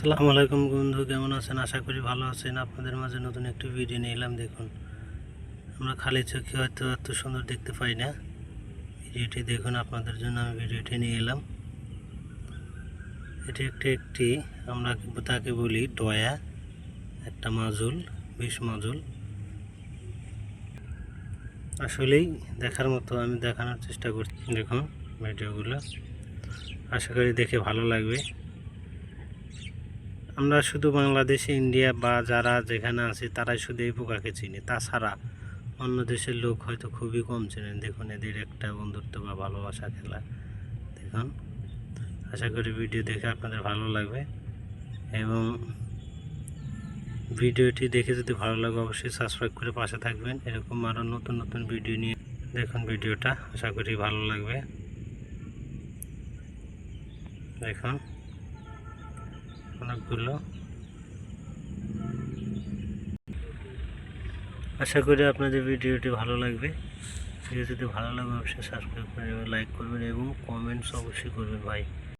আসসালামু আলাইকুম বন্ধু, কেমন আছেন? আশা করি ভালো আছেন। আপনাদের মাঝে নতুন একটি ভিডিও নিয়ে এলাম, দেখুন। আমরা খালি চোখে হয়তো এত সুন্দর দেখতে পাই না। ভিডিওটি দেখুন, আপনাদের জন্য আমি ভিডিওটি নিয়ে এলাম। এটি একটি একটি, আমরা তাকে বলি ডয়া একটা মাজুল বিষ মাজুল। আসলেই দেখার মতো আমি দেখানোর চেষ্টা করছি। দেখুন ভিডিওগুলো আশা করি দেখে ভালো লাগবে। আমরা শুধু বাংলাদেশে, ইন্ডিয়া বা যারা যেখানে আছে, তারাই শুধু এই পোকাকে চিনি। তাছাড়া অন্য দেশের লোক হয়তো খুবই কম চেনেন। দেখুন এদের একটা বন্ধুত্ব বা ভালোবাসা খেলা। দেখুন, আশা করি ভিডিও দেখে আপনাদের ভালো লাগবে। এবং ভিডিওটি দেখে যদি ভালো লাগে, অবশ্যই সাবস্ক্রাইব করে পাশে থাকবেন। এরকম আরও নতুন নতুন ভিডিও নিয়ে দেখুন ভিডিওটা। আশা করি ভালো লাগবে। দেখুন। অনেকগুলো আশা করি আপনাদের ভিডিওটি ভালো লাগবে। ভিডিও যদি ভালো লাগবে অবশ্যই সাবস্ক্রাইব করে লাইক করবেন এবং কমেন্টস অবশ্যই করবেন ভাই।